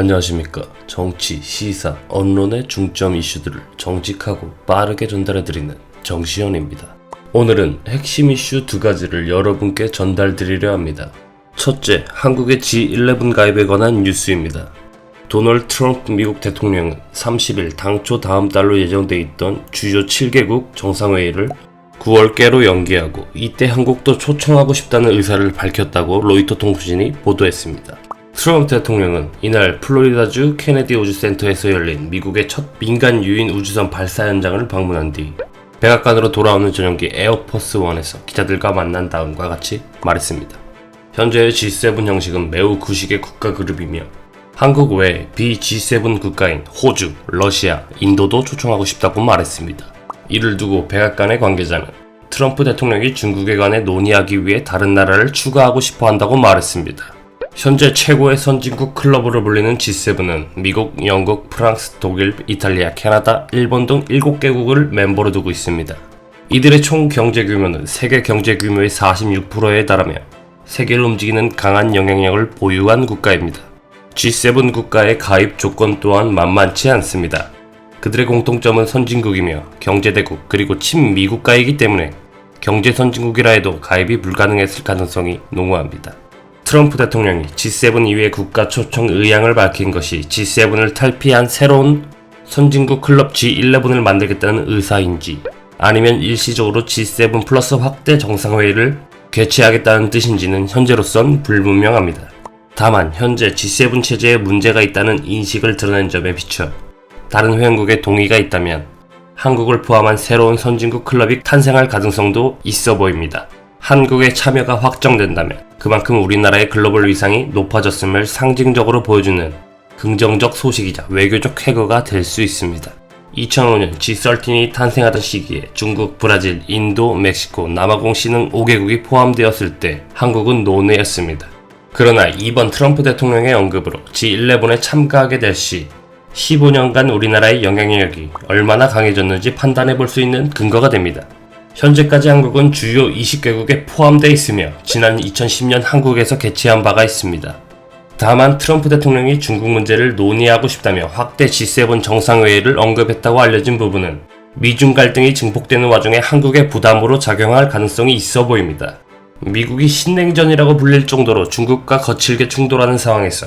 안녕하십니까. 정치, 시사, 언론의 중점 이슈들을 정직하고 빠르게 전달해드리는 정시현입니다. 오늘은 핵심 이슈 두 가지를 여러분께 전달드리려 합니다. 첫째, 한국의 G11 가입에 관한 뉴스입니다. 도널드 트럼프 미국 대통령은 30일 당초 다음 달로 예정돼 있던 주요 7개국 정상회의를 9월께로 연기하고 이때 한국도 초청하고 싶다는 의사를 밝혔다고 로이터 통신이 보도했습니다. 트럼프 대통령은 이날 플로리다주 케네디 우주 센터에서 열린 미국의 첫 민간 유인 우주선 발사 현장을 방문한 뒤 백악관으로 돌아오는 전용기 에어포스 1에서 기자들과 만난 다음과 같이 말했습니다. 현재의 G7 형식은 매우 구식의 국가 그룹이며 한국 외에 비-G7 국가인 호주, 러시아, 인도도 초청하고 싶다고 말했습니다. 이를 두고 백악관의 관계자는 트럼프 대통령이 중국에 관해 논의하기 위해 다른 나라를 추가하고 싶어 한다고 말했습니다. 현재 최고의 선진국 클럽으로 불리는 G7은 미국, 영국, 프랑스, 독일, 이탈리아, 캐나다, 일본 등 7개국을 멤버로 두고 있습니다. 이들의 총 경제 규모는 세계 경제 규모의 46%에 달하며 세계를 움직이는 강한 영향력을 보유한 국가입니다. G7 국가의 가입 조건 또한 만만치 않습니다. 그들의 공통점은 선진국이며 경제대국 그리고 친미국가이기 때문에 경제 선진국이라 해도 가입이 불가능했을 가능성이 농후합니다. 트럼프 대통령이 G7 이외 국가 초청 의향을 밝힌 것이 G7을 탈피한 새로운 선진국 클럽 G11을 만들겠다는 의사인지 아니면 일시적으로 G7 플러스 확대 정상회의를 개최하겠다는 뜻인지는 현재로선 불분명합니다. 다만 현재 G7 체제에 문제가 있다는 인식을 드러낸 점에 비춰 다른 회원국의 동의가 있다면 한국을 포함한 새로운 선진국 클럽이 탄생할 가능성도 있어 보입니다. 한국의 참여가 확정된다면 그만큼 우리나라의 글로벌 위상이 높아졌음을 상징적으로 보여주는 긍정적 소식이자 외교적 쾌거가 될 수 있습니다. 2005년 G13이 탄생하던 시기에 중국, 브라질, 인도, 멕시코, 남아공 신흥 5개국이 포함되었을 때 한국은 논외였습니다. 그러나 이번 트럼프 대통령의 언급으로 G11에 참가하게 될 시 15년간 우리나라의 영향력이 얼마나 강해졌는지 판단해 볼 수 있는 근거가 됩니다. 현재까지 한국은 주요 20개국에 포함되어 있으며 지난 2010년 한국에서 개최한 바가 있습니다. 다만 트럼프 대통령이 중국 문제를 논의하고 싶다며 확대 G7 정상회의를 언급했다고 알려진 부분은 미중 갈등이 증폭되는 와중에 한국의 부담으로 작용할 가능성이 있어 보입니다. 미국이 신냉전이라고 불릴 정도로 중국과 거칠게 충돌하는 상황에서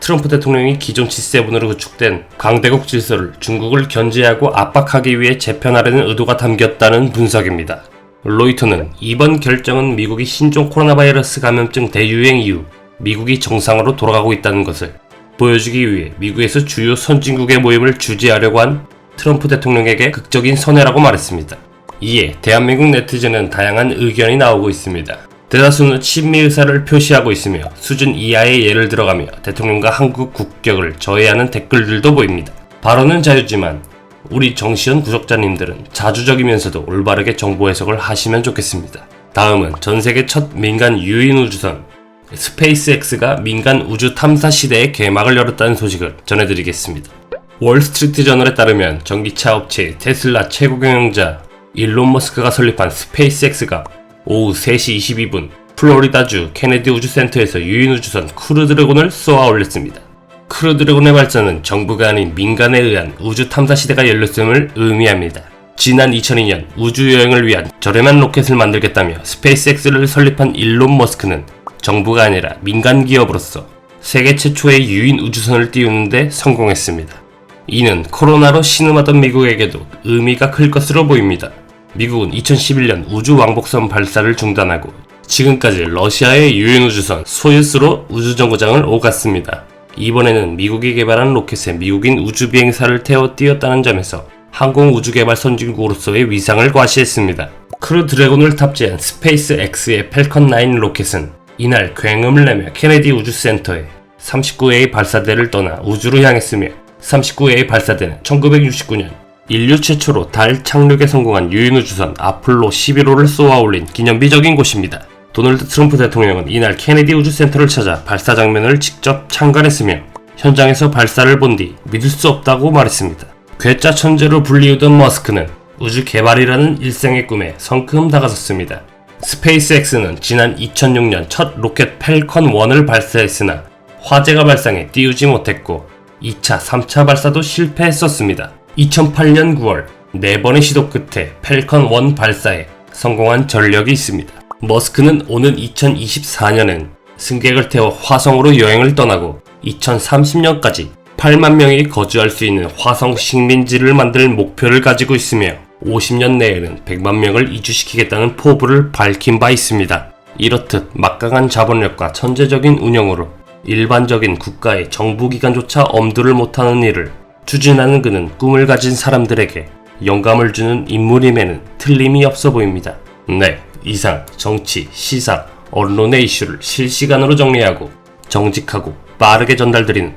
트럼프 대통령이 기존 G7으로 구축된 강대국 질서를 중국을 견제하고 압박하기 위해 재편하려는 의도가 담겼다는 분석입니다. 로이터는 이번 결정은 미국이 신종 코로나 바이러스 감염증 대유행 이후 미국이 정상으로 돌아가고 있다는 것을 보여주기 위해 미국에서 주요 선진국의 모임을 주재하려고 한 트럼프 대통령에게 극적인 선회라고 말했습니다. 이에 대한민국 네티즌은 다양한 의견이 나오고 있습니다. 대다수는 친미 의사를 표시하고 있으며 수준 이하의 예를 들어가며 대통령과 한국 국격을 저해하는 댓글들도 보입니다. 발언은 자유지만 우리 정시현 구독자님들은 자주적이면서도 올바르게 정보 해석을 하시면 좋겠습니다. 다음은 전 세계 첫 민간 유인 우주선 스페이스X가 민간 우주 탐사 시대의 개막을 열었다는 소식을 전해드리겠습니다. 월스트리트 저널에 따르면 전기차 업체 테슬라 최고 경영자 일론 머스크가 설립한 스페이스X가 오후 3시 22분 플로리다주 케네디 우주센터에서 유인 우주선 크루 드래곤을 쏘아 올렸습니다. 크루 드래곤의 발사는 정부가 아닌 민간에 의한 우주 탐사 시대가 열렸음을 의미합니다. 지난 2002년 우주 여행을 위한 저렴한 로켓을 만들겠다며 스페이스X를 설립한 일론 머스크는 정부가 아니라 민간 기업으로서 세계 최초의 유인 우주선을 띄우는데 성공했습니다. 이는 코로나로 신음하던 미국에게도 의미가 클 것으로 보입니다. 미국은 2011년 우주 왕복선 발사를 중단하고 지금까지 러시아의 유인 우주선 소유스로 우주 정거장을 오갔습니다. 이번에는 미국이 개발한 로켓에 미국인 우주 비행사를 태워 띄웠다는 점에서 항공 우주 개발 선진국으로서의 위상을 과시했습니다. 크루 드래곤을 탑재한 스페이스 X의 펠컨 9 로켓은 이날 굉음을 내며 케네디 우주센터에 39회의 발사대를 떠나 우주로 향했으며 39회의 발사대는 1969년 인류 최초로 달 착륙에 성공한 유인 우 주선 아폴로 11호를 쏘아 올린 기념비적인 곳입니다. 도널드 트럼프 대통령은 이날 케네디 우주센터를 찾아 발사 장면을 직접 참관했으며 현장에서 발사를 본 뒤 믿을 수 없다고 말했습니다. 괴짜 천재로 불리우던 머스크는 우주 개발이라는 일생의 꿈에 성큼 다가섰습니다. 스페이스X는 지난 2006년 첫 로켓 펠컨 1을 발사했으나 화재가 발생해 띄우지 못했고 2차, 3차 발사도 실패했었습니다. 2008년 9월 네 번의 시도 끝에 펠컨 1 발사에 성공한 전력이 있습니다. 머스크는 오는 2024년엔 승객을 태워 화성으로 여행을 떠나고 2030년까지 8만 명이 거주할 수 있는 화성 식민지를 만들 목표를 가지고 있으며 50년 내에는 100만 명을 이주시키겠다는 포부를 밝힌 바 있습니다. 이렇듯 막강한 자본력과 천재적인 운영으로 일반적인 국가의 정부기관조차 엄두를 못하는 일을 추진하는 그는 꿈을 가진 사람들에게 영감을 주는 인물임에는 틀림이 없어 보입니다. 네, 이상 정치, 시사, 언론의 이슈를 실시간으로 정리하고 정직하고 빠르게 전달드리는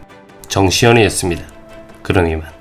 정시현이었습니다. 그러니만.